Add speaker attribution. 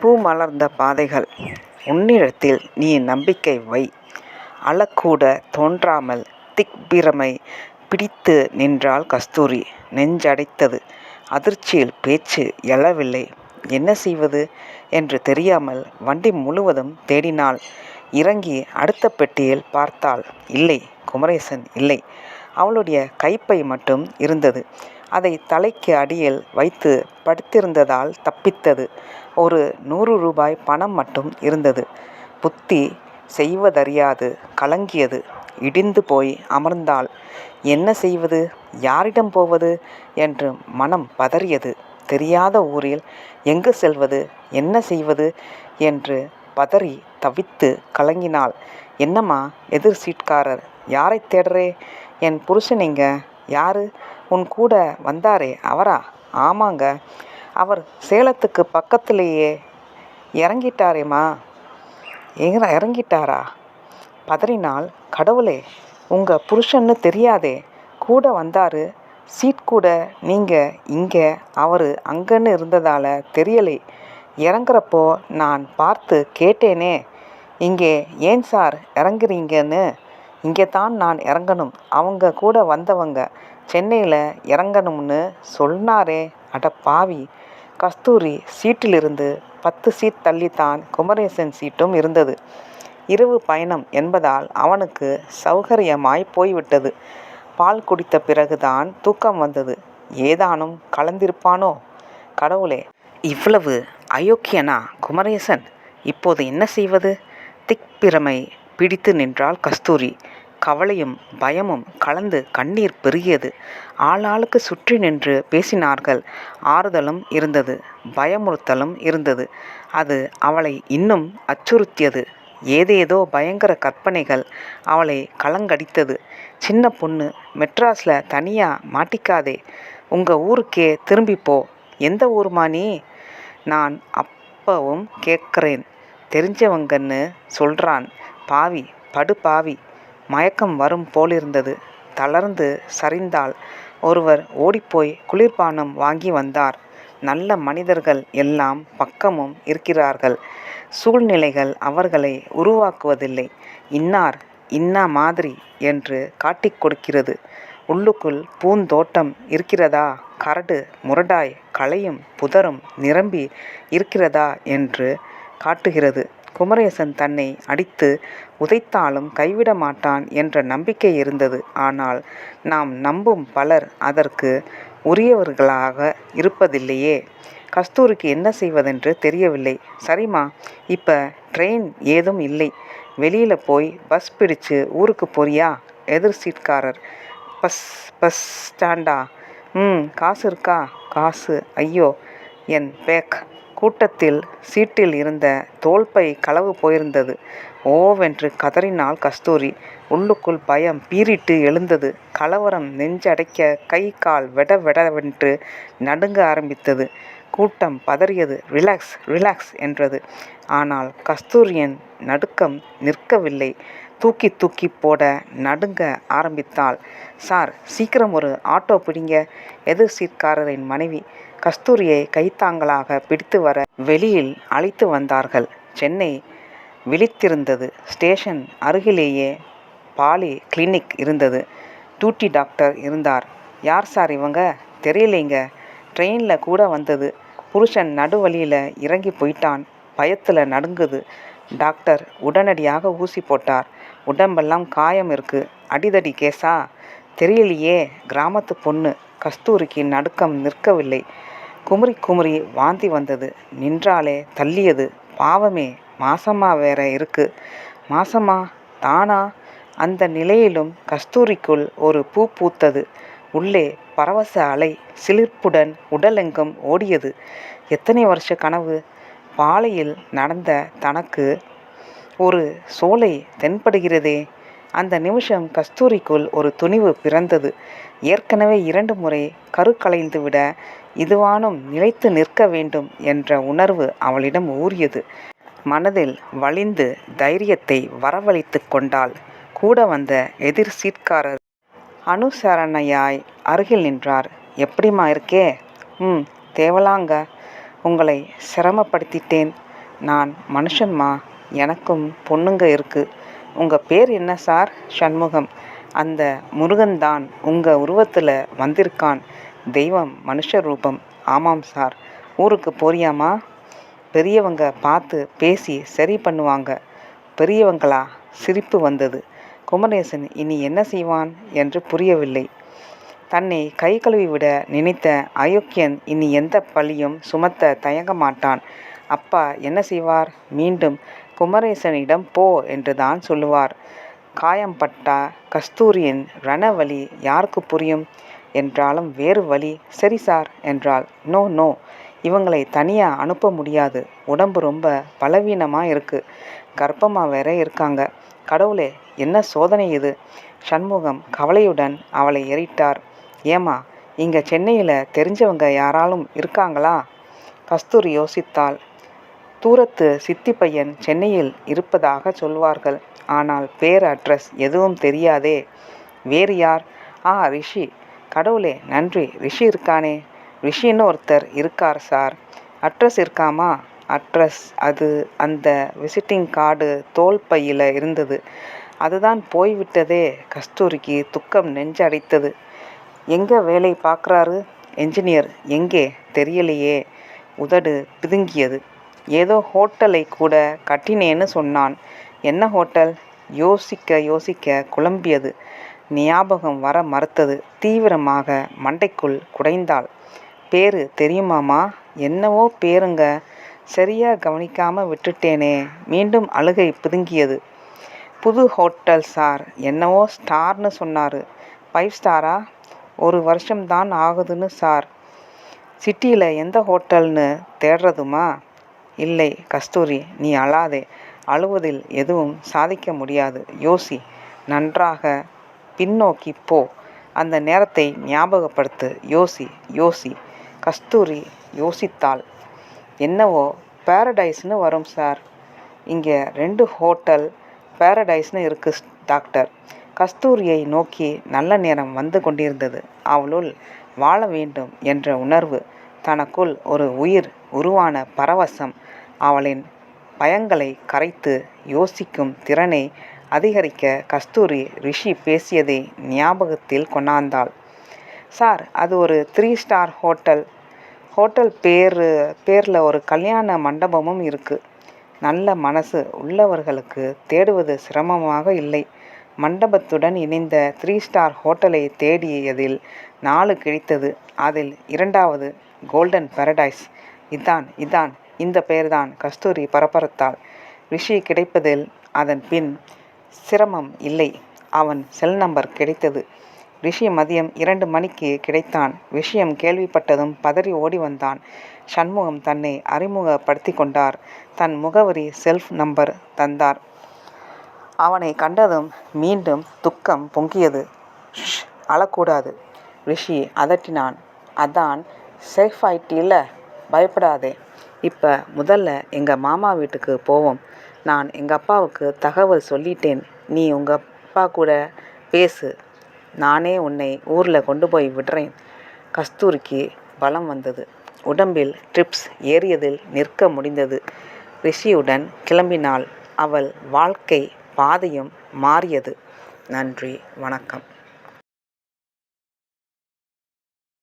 Speaker 1: பூ மலர்ந்த பாதைகள் உன்னிடத்தில் நீ நம்பிக்கை வை. அழக்கூட தோன்றாமல் திக்பிரமை பிடித்து நின்றாள் கஸ்தூரி. நெஞ்சடைத்தது. அதிர்ச்சியில் பேச்சு எழவில்லை. என்ன செய்வது என்று தெரியாமல் வண்டி முழுவதும் தேடினாள். இறங்கி அடுத்த பெட்டியில் பார்த்தாள். இல்லை. குமரேசன் இல்லை. அவளுடைய கைப்பை மட்டும் இருந்தது. அதை தலைக்கு அடியில் வைத்து படுத்திருந்ததால் தப்பித்தது. ஒரு நூறு ரூபாய் பணம் மட்டும் இருந்தது. புத்தி செய்வதறியாது கலங்கியது. இடிந்து போய் அமர்ந்தாள். என்ன செய்வது? யாரிடம் போவது? என்று மனம் பதறியது. தெரியாத ஊரில் எங்கு செல்வது? என்ன செய்வது? என்று பதறி தவித்து கலங்கினாள். என்னம்மா எதிர் சீட்காரர் யாரை தேடுறே? என் புருஷனிங்க. யாரு? உன் கூட வந்தாரே அவரா? ஆமாங்க. அவர் சேலத்துக்கு பக்கத்திலேயே இறங்கிட்டாரேம்மா எறங்கிட்டாரா? பதறினால் கடவுளே. உங்க புருஷன்னு தெரியாதே. கூட வந்தாரு. சீட் கூட நீங்க இங்க அவரு அங்கன்னு இருந்ததால தெரியலை. இறங்குறப்போ நான் பார்த்து கேட்டேனே. இங்கே ஏன் சார் இறங்குறீங்கன்னு இங்கே தான் நான் இறங்கணும் அவங்க கூட வந்தவங்க சென்னையில் இறங்கணும்னு சொன்னாரே. அட பாவி கஸ்தூரி சீட்டிலிருந்து பத்து சீட் தள்ளித்தான் குமரேசன் சீட்டும் இருந்தது. இரவு பயணம் என்பதால் அவனுக்கு சௌகரியமாய் போய்விட்டது. பால் குடித்த பிறகுதான் தூக்கம் வந்தது. ஏதானும் கலந்திருப்பானோ? கடவுளே. இவ்வளவு அயோக்கியனா குமரேசன்? இப்போது என்ன செய்வது? திக்பிரமை பிடித்து நின்றாள் கஸ்தூரி. கவலையும் பயமும் கலந்து கண்ணீர் பெருகியது. ஆளாளுக்கு சுற்றி நின்று பேசினார்கள். ஆறுதலும் இருந்தது. பயமுறுத்தலும் இருந்தது. அது அவளை இன்னும் அச்சுறுத்தியது. ஏதேதோ பயங்கர கற்பனைகள் அவளை கலங்கடித்தது. சின்ன பொண்ணு. மெட்ராஸில் தனியாக மாட்டிக்காதே. உங்கள் ஊருக்கே திரும்பிப்போ எந்த ஊரும்மா நீ? நான் அப்பவும் கேட்குறேன் தெரிஞ்சவங்கன்னு சொல்றான். பாவி. படு பாவி. மயக்கம் வரும் போலிருந்தது. தளர்ந்து சரிந்தாள். ஒருவர் ஓடிப்போய் குளிர்பானம் வாங்கி வந்தார். நல்ல மனிதர்கள் எல்லாம் பக்கமும் இருக்கிறார்கள். சூழ்நிலைகள் அவர்களை உருவாக்குவதில்லை. இன்னார் இன்னா மாதிரி என்று காட்டிக் கொடுக்கிறது. உள்ளுக்குள் பூந்தோட்டம் இருக்கிறதா கரடு முரடாய் களையும் புதரும் நிரம்பி இருக்கிறதா என்று காட்டுகிறது. குமரேசன் தன்னை அடித்து உதைத்தாலும் கைவிட மாட்டான் என்ற நம்பிக்கை இருந்தது. ஆனால் நாம் நம்பும் பலர் அதற்கு உரியவர்களாக இருப்பதில்லையே. கஸ்தூரிக்கு என்ன செய்வதென்று தெரியவில்லை. சரிம்மா. இப்போ ட்ரெயின் ஏதும் இல்லை. வெளியில் போய் பஸ் பிடிச்சு ஊருக்கு போறியா? எதிர் சீட்காரர். Bus bus ஸ்டாண்டா? ம். காசு இருக்கா? காசு. ஐயோ. என் பேக். கூட்டத்தில் சீட்டில் இருந்த தோல்பை களவு போயிருந்தது. ஓவென்று கதறினாள் கஸ்தூரி. உள்ளுக்குள் பயம் பீறிட்டு எழுந்தது. கலவரம் நெஞ்சடைக்க கை கால் வெட வெடவென்று நடுங்க ஆரம்பித்தது. கூட்டம் பதறியது. ரிலாக்ஸ். ரிலாக்ஸ் என்றது. ஆனால் கஸ்தூரியன் நடுக்கம் நிற்கவில்லை. தூக்கித் தூக்கி போட நடுங்க ஆரம்பித்தாள். சார். சீக்கிரம் ஒரு ஆட்டோ பிடிங்க. எதிர் சீட்காரரின் மனைவி கஸ்தூரியை கைத்தாங்களாக பிடித்து வர வெளியில் அழைத்து வந்தார்கள். சென்னை விழித்திருந்தது. ஸ்டேஷன் அருகிலேயே பாலி கிளினிக் இருந்தது. டியூட்டி டாக்டர் இருந்தார். யார் சார் இவங்க? தெரியலைங்க. ட்ரெயினில் கூட வந்தது. புருஷன் நடுவழியில் இறங்கி போயிட்டான். பயத்தில் நடுங்குது. டாக்டர் உடனடியாக ஊசி போட்டார். உடம்பெல்லாம் காயம் இருக்கு. அடிதடி கேஸா தெரியலையே கிராமத்து பொண்ணு. கஸ்தூரிக்கு நடுக்கம் நிற்கவில்லை. குமரி குமுறி வாந்தி வந்தது. நின்றாலே தள்ளியது. பாவமே. மாசமா வேற இருக்கு. மாசமா? தானா? அந்த நிலையிலும் கஸ்தூரிக்குள் ஒரு பூ பூத்தது. உள்ளே பரவச அலை சிலிர்ப்புடன் உடலெங்கும் ஓடியது. எத்தனை வருஷ கனவு? பாலையில் நடந்த தனக்கு ஒரு சோலை தென்படுகிறதே. அந்த நிமிஷம் கஸ்தூரிக்குள் ஒரு துணிவு பிறந்தது. ஏற்கனவே இரண்டு முறை கருக்கலைந்துவிட இதுவானும் நிலைத்து நிற்க வேண்டும் என்ற உணர்வு அவளிடம் ஊறியது. மனதில் வழிந்து தைரியத்தை வரவழைத்து கொண்டாள். கூட வந்த எதிர் சீட்காரர் அனுசரணையாய் அருகில் நின்றார். எப்படிம்மா இருக்கே? ம். தேவலாங்க. உங்களை சிரமப்படுத்திட்டேன். நான் மனுஷன்மா எனக்கும் பொண்ணுங்க இருக்கு உங்கள் பேர் என்ன சார் சண்முகம் அந்த முருகன்தான் உங்கள் உருவத்தில் வந்திருக்கான் தெய்வம் மனுஷ ரூபம். ஆமாம் சார். ஊருக்கு போறியாமா பெரியவங்க பார்த்து பேசி சரி பண்ணுவாங்க. பெரியவங்களா? சிரிப்பு வந்தது. குமரேசன் இனி என்ன செய்வான் என்று புரியவில்லை. தன்னை கை கழுவி விட நினைத்த அயோக்கியன் இனி எந்த பழியும் சுமத்த தயங்க மாட்டான். அப்பா என்ன செய்வார்? மீண்டும் குமரேசனிடம் போ என்றுதான் சொல்லுவார். காயம்பட்டா கஸ்தூரியின் ரணவலி யாருக்கு புரியும்? என்றாலும் வேறு வழி சரி சார் என்றால் நோ நோ இவங்களை தனியாக அனுப்ப முடியாது. உடம்பு ரொம்ப பலவீனமாக இருக்குது கர்ப்பமாக வேற இருக்காங்க. கடவுளே என்ன சோதனை இது சண்முகம் கவலையுடன் அவளை எறிட்டார் ஏமா இங்கே சென்னையில் தெரிஞ்சவங்க யாராலும் இருக்காங்களா கஸ்தூரி யோசித்தாள். தூரத்து சித்தி பையன் சென்னையில் இருப்பதாக சொல்வார்கள். ஆனால் பேர் அட்ரஸ் எதுவும் தெரியாதே. வேறு யார்? ஆ ரிஷி. கடவுளே நன்றி. ரிஷி இருக்கானே. ரிஷின்னு ஒருத்தர் இருக்கார் சார். அட்ரஸ் இருக்காமா? அட்ரஸ் அது அந்த விசிட்டிங் கார்டு தோல் பையில் இருந்தது. அதுதான் போய்விட்டதே. கஸ்தூரிக்கு துக்கம் நெஞ்சடைத்தது. எங்கே வேலை பார்க்குறாரு? என்ஜினியர் எங்கே? தெரியலையே. உதடு பிதுங்கியது. ஏதோ ஹோட்டலை கூட கட்டினேன்னு சொன்னான். என்ன ஹோட்டல்? யோசிக்க யோசிக்க குழம்பியது. ஞாபகம் வர மறுத்தது. தீவிரமாக மண்டைக்குள் குடைந்தாள். பேரு தெரியுமாமா என்னவோ பேருங்க. சரியா கவனிக்காம விட்டுட்டேனே. மீண்டும் அழுகை பிதுங்கியது. புது ஹோட்டல் சார். என்னவோ ஸ்டார்னு சொன்னார். ஃபைவ் ஸ்டாரா? ஒரு வருஷம்தான் ஆகுதுன்னு சார். சிட்டியில் எந்த ஹோட்டல்னு தேடுறதுமா? இல்லை கஸ்தூரி. நீ அழாதே. அழுவதில் எதுவும் சாதிக்க முடியாது. யோசி. நன்றாக பின்னோக்கி போ. அந்த நேரத்தை ஞாபகப்படுத்து. யோசி யோசி. கஸ்தூரி யோசித்தாள். என்னவோ? பேரடைஸ்னு வரும் சார். இங்கே ரெண்டு ஹோட்டல் பேரடைஸ்னு இருக்கு டாக்டர். கஸ்தூரியை நோக்கி நல்ல நேரம் வந்து கொண்டிருந்தது. அவளுள் வாழ வேண்டும் என்ற உணர்வு தனக்குள் ஒரு உயிர் உருவான பரவசம் அவளின் பயங்களை கரைத்து யோசிக்கும் திறனை அதிகரிக்க கஸ்தூரி ரிஷி பேசியதை ஞாபகத்தில் கொண்டாந்தாள். சார் அது ஒரு த்ரீ ஸ்டார் ஹோட்டல். ஹோட்டல் பேர் பேரில் ஒரு கல்யாண மண்டபமும் இருக்குது நல்ல மனசு உள்ளவர்களுக்கு தேடுவது சிரமமாக இல்லை. மண்டபத்துடன் இணைந்த த்ரீ ஸ்டார் ஹோட்டலை தேடியதில் நாலு கிழித்தது. அதில் இரண்டாவது கோல்டன் பாரடைஸ் இதான் இதான் இந்த பெயர்தான் கஸ்தூரி பரபரத்தாள். ரிஷி கிடைப்பதில் அதன் பின் சிரமம் இல்லை. அவன் செல் நம்பர் கிடைத்தது. ரிஷி மதியம் இரண்டு மணிக்கு கிடைத்தான். விஷயம் கேள்விப்பட்டதும் பதறி ஓடி வந்தான். சண்முகம் தன்னை அறிமுகப்படுத்தி கொண்டார். தன் முகவரி செல்ஃப் நம்பர் தந்தார். அவனை கண்டதும் மீண்டும் துக்கம் பொங்கியது. அழக்கூடாது. ரிஷி அதட்டினான். அதான் சேஃப் ஆயிட்டில்ல? பயப்படாதே. இப்போ முதல்ல எங்கள் மாமா வீட்டுக்கு போவோம். நான் எங்கள் அப்பாவுக்கு தகவல் சொல்லிட்டேன். நீ உங்கள் அப்பா கூட பேசு. நானே உன்னை ஊரில் கொண்டு போய் விடுறேன். கஸ்தூரிக்கு பலம் வந்தது. உடம்பில் ட்ரிப்ஸ் ஏறியதில் நிற்க முடிந்தது. ரிஷியுடன் கிளம்பினால் அவள் வாழ்க்கை பாதையும் மாறியது. நன்றி வணக்கம்.